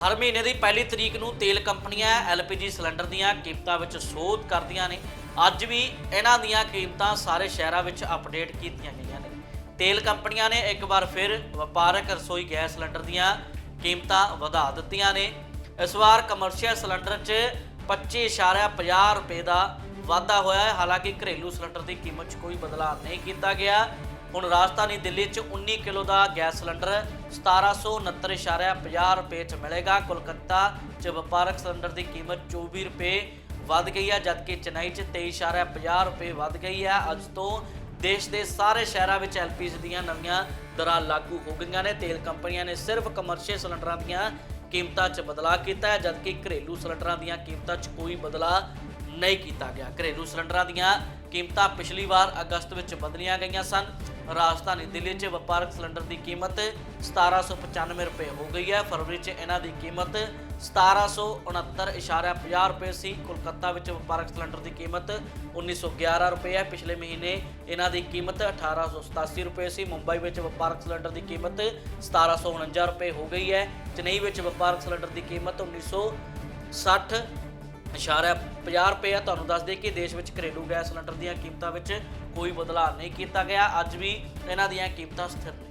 ਹਰ ਮਹੀਨੇ ਦੀ ਪਹਿਲੀ ਤਰੀਕ ਨੂੰ ਤੇਲ ਕੰਪਨੀਆਂ ਐਲਪੀਜੀ ਸਿਲੰਡਰ ਦੀਆਂ ਕੀਮਤਾਂ ਵਿੱਚ ਸੋਧ ਕਰਦੀਆਂ ਨੇ। ਅੱਜ ਵੀ ਇਹਨਾਂ ਦੀਆਂ ਕੀਮਤਾਂ ਸਾਰੇ ਸ਼ਹਿਰਾਂ ਵਿੱਚ ਅਪਡੇਟ ਕੀਤੀਆਂ ਗਈਆਂ ਨੇ। ਤੇਲ ਕੰਪਨੀਆਂ ਨੇ ਇੱਕ ਵਾਰ ਫਿਰ ਵਪਾਰਕ ਰਸੋਈ ਗੈਸ ਸਿਲੰਡਰ ਦੀਆਂ ਕੀਮਤਾਂ ਵਧਾ ਦਿੱਤੀਆਂ ਨੇ। ਇਸ ਵਾਰ ਕਮਰਸ਼ੀਅਲ ਸਿਲੰਡਰ 'ਚ 25.50 ਰੁਪਏ ਦਾ ਵਾਧਾ ਹੋਇਆ ਹੈ। ਹਾਲਾਂਕਿ ਘਰੇਲੂ ਸਿਲੰਡਰ ਦੀ ਕੀਮਤ 'ਚ ਕੋਈ ਬਦਲਾਅ ਨਹੀਂ ਕੀਤਾ ਗਿਆ। ਹੁਣ ਰਾਜਧਾਨੀ ਦਿੱਲੀ 'ਚ 19 ਕਿਲੋ ਦਾ ਗੈਸ ਸਿਲੰਡਰ 1769.50 ਰੁਪਏ 'ਚ ਮਿਲੇਗਾ। ਕੋਲਕਾਤਾ 'ਚ ਵਪਾਰਕ ਸਿਲੰਡਰ ਦੀ ਕੀਮਤ 24 ਰੁਪਏ ਵੱਧ ਗਈ ਹੈ, ਜਦਕਿ ਚੇਨਈ 'ਚ 23.50 ਰੁਪਏ ਵੱਧ ਗਈ ਹੈ। ਅੱਜ ਤੋਂ ਦੇਸ਼ ਦੇ ਸਾਰੇ ਸ਼ਹਿਰਾਂ ਵਿੱਚ ਐਲਪੀਜੀ ਦੀਆਂ ਨਵੀਆਂ ਦਰਾਂ ਲਾਗੂ ਹੋ ਗਈਆਂ ਨੇ। ਤੇਲ ਕੰਪਨੀਆਂ ਨੇ ਸਿਰਫ ਕਮਰਸ਼ੀਅਲ ਸਿਲੰਡਰਾਂ ਦੀਆਂ ਕੀਮਤਾਂ 'ਚ ਬਦਲਾਅ ਕੀਤਾ ਹੈ, ਜਦਕਿ ਘਰੇਲੂ ਸਿਲੰਡਰਾਂ ਦੀਆਂ ਕੀਮਤਾਂ 'ਚ ਕੋਈ ਬਦਲਾਅ ਨਹੀਂ ਕੀਤਾ ਗਿਆ। ਘਰੇਲੂ ਸਿਲੰਡਰਾਂ ਦੀਆਂ ਕੀਮਤਾਂ ਪਿਛਲੀ ਵਾਰ ਅਗਸਤ ਵਿੱਚ ਬਦਲੀਆਂ ਗਈਆਂ ਸਨ। ਰਾਜਧਾਨੀ ਦਿੱਲੀ 'ਚ ਵਪਾਰਕ ਸਿਲੰਡਰ ਦੀ ਕੀਮਤ 1795 ਰੁਪਏ ਹੋ ਗਈ ਹੈ। ਫਰਵਰੀ 'ਚ ਇਹਨਾਂ ਦੀ ਕੀਮਤ 1769.50 ਰੁਪਏ ਸੀ। ਕੋਲਕਾਤਾ ਵਿੱਚ ਵਪਾਰਕ ਸਿਲੰਡਰ ਦੀ ਕੀਮਤ 1911 ਰੁਪਏ ਹੈ। ਪਿਛਲੇ ਮਹੀਨੇ ਇਹਨਾਂ ਦੀ ਕੀਮਤ 1887 ਰੁਪਏ ਸੀ। ਮੁੰਬਈ ਵਿੱਚ ਵਪਾਰਕ ਸਿਲੰਡਰ ਦੀ ਕੀਮਤ 1749 ਰੁਪਏ ਹੋ ਗਈ ਹੈ। ਚੇਨਈ ਵਿੱਚ ਵਪਾਰਕ ਸਿਲੰਡਰ ਦੀ ਕੀਮਤ 1960 ਇਸ਼ਾਰਾ 50 ਰੁਪਏ ਆ, ਤੁਹਾਨੂੰ ਦੱਸ ਦੇ ਕਿ ਦੇਸ਼ ਵਿੱਚ ਘਰੇਲੂ ਗੈਸ ਸਿਲੰਡਰ ਦੀਆਂ ਕੀਮਤਾਂ ਵਿੱਚ ਕੋਈ ਬਦਲਾਅ ਨਹੀਂ ਕੀਤਾ ਗਿਆ। ਅੱਜ ਵੀ ਇਹਨਾਂ ਦੀਆਂ ਕੀਮਤਾਂ ਸਥਿਰ ਨੇ।